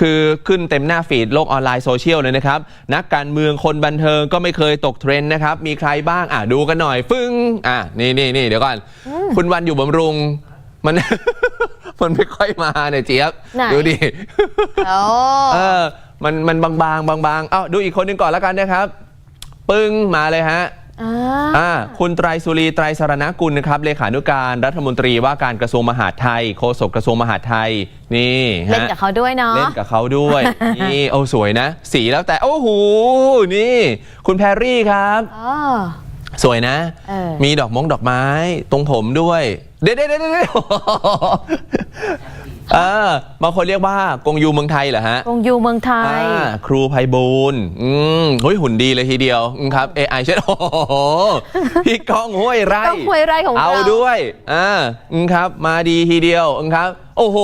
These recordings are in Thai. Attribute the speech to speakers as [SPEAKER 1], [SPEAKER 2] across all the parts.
[SPEAKER 1] คือขึ้นเต็มหน้าฟีดโลกออนไลน์โซเชียลเลยนะครับ นักการเมืองคนบันเทิงก็ไม่เคยตกเทรนด์นะครับ มีใครบ้างอะดูกันหน่อย ฟึ้งอะนี่นี่นี่เดี๋ยวก่อน คุณวันอยู่บำรุง มัน มันไม่ค่อยมาเนี่ยเจี๊ยบ
[SPEAKER 2] ไหน
[SPEAKER 1] ดูดิ
[SPEAKER 2] โอ้
[SPEAKER 1] เออ มันมันบางๆบางๆเอ้าดูอีกคนหนึงก่อนแล้วกันนะครับ ปึ้งมาเลยฮะ
[SPEAKER 2] อ่า
[SPEAKER 1] อ่าคุณไตรสุรีไตรสรณกุลนะครับเลขานุการรัฐมนตรีว่าการกระทรวงมหาดไทยโฆษกกระทรวงมหาดไทยนี่
[SPEAKER 2] เล่น
[SPEAKER 1] ฮะ
[SPEAKER 2] กับเขาด้วยเนาะ
[SPEAKER 1] เล่นกับเขาด้วยนี่โอ้สวยนะ สีแล้วแต่โอ้โหนี่ คุณแพรรี่ครับ
[SPEAKER 2] อ๋อ
[SPEAKER 1] สวยนะ
[SPEAKER 2] เออ
[SPEAKER 1] มีดอกมงดอกไม้ ตรงผมด้วย เด็ดเด็ดเด็ดเด็ดเออบางคนเรียกว่ากงยูเมืองไทยเหรอฮะ
[SPEAKER 2] กงยูเมืองไทย
[SPEAKER 1] อ่าครูไพบูลย์อืมเฮ้ยหุ่นดีเลยทีเดียวอืมครับ AI เช่นโอ้โหพี่ก้องห้วยไร่
[SPEAKER 2] ก้องห้วยไร่ของเรา
[SPEAKER 1] เอาด้วยอ่าอืมครับ มาดีทีเดียวอืมครับ โอ้โห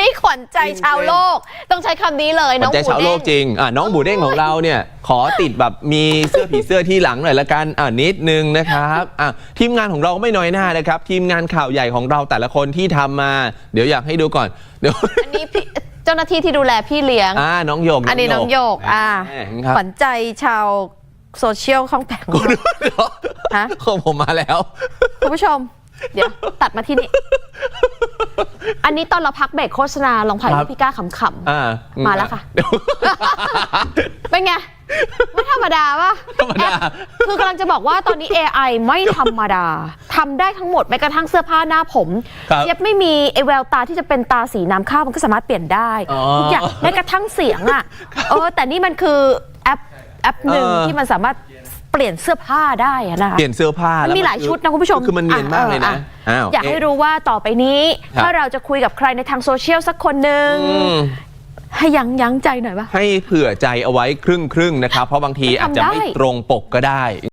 [SPEAKER 2] นี่ขวัญใจชาวโลก ต้องใช้คำนี้เลย
[SPEAKER 1] ข
[SPEAKER 2] น้
[SPEAKER 1] วั
[SPEAKER 2] อง
[SPEAKER 1] ญใจ
[SPEAKER 2] หมู
[SPEAKER 1] ชาวโล
[SPEAKER 2] เด้
[SPEAKER 1] ก
[SPEAKER 2] ง
[SPEAKER 1] จริงอะน้องบูเด้งของเราเนี่ย ขอติดแบบมีเสื้อผีเสื้อที่หลังหน่อยละกันอะนิดนึงนะครับอะทีมงานของเราก็ไม่น้อยหน้านะครับ ทีมงานข่าวใหญ่ของเราแต่ละคนที่ทำมา เดี๋ยวอยากให้ดูก่อนเดี๋ยว
[SPEAKER 2] อันนี้พี่เจ้าหน้าที่ที่ดูแลพี่เลี้ยง
[SPEAKER 1] อ่าน้องโยก
[SPEAKER 2] อันนี้น้องโยก อ่า
[SPEAKER 1] แหมครับ
[SPEAKER 2] ขวัญใจชาวโซเชียลข้องแต่งของเราฮะ
[SPEAKER 1] ของผมมาแล้ว
[SPEAKER 2] คุณผู้ชม เดี๋ยวตัดมาที่นี่ อันนี้ตอนเราพักเบรกโฆษณาลองผ่าน
[SPEAKER 1] ครับ
[SPEAKER 2] พี่ก้าขำ
[SPEAKER 1] อ่า
[SPEAKER 2] มาแล้วค่ะ
[SPEAKER 1] เดี๋ยว
[SPEAKER 2] ๆเป็นไง ไม่ธรรมดาปะ
[SPEAKER 1] ธรรมดา
[SPEAKER 2] แอปคือกำลังจะบอกว่าตอนนี้ AI ไม่ธรรมดาทำได้ทั้งหมดแม้กระทั่งเสื้อผ้าหน้าผม
[SPEAKER 1] ครับ
[SPEAKER 2] เจี๊ยบไม่มีไอแววตาที่จะเป็นตาสีน้ำข้าวมันก็สามารถเปลี่ยนได้
[SPEAKER 1] อ๋อ
[SPEAKER 2] ทุกอย่างแม้กระทั่งเสียงอะเออแต่นี่มันคือแอปแอปหนึ่ง
[SPEAKER 1] เออ
[SPEAKER 2] ที่มันสามารถ เปลี่ยนเสื้อผ้าได้อะนะคะ
[SPEAKER 1] เปลี่ยนเสื้อผ้า
[SPEAKER 2] มัน
[SPEAKER 1] แล้ว
[SPEAKER 2] มีหลายชุดนะคุณผู้ชม
[SPEAKER 1] คือมันเนียนมากเลยนะ
[SPEAKER 2] อ่
[SPEAKER 1] อ้าว
[SPEAKER 2] อยากให้
[SPEAKER 1] เะ
[SPEAKER 2] รู้ว่าต่อไปนี้
[SPEAKER 1] ครับ
[SPEAKER 2] ถ้าเราจะคุยกับใครในทางโซเชียลสักคนหนึ่ง
[SPEAKER 1] อืม
[SPEAKER 2] ให้ยั้งยั้งใจหน่อยปะ
[SPEAKER 1] ให้เผื่อใจเอาไว้ครึ่งครึ่งๆนะครับ เพราะบางทีอาจจะไม่
[SPEAKER 2] ทำได้
[SPEAKER 1] ตรงปกก็ได้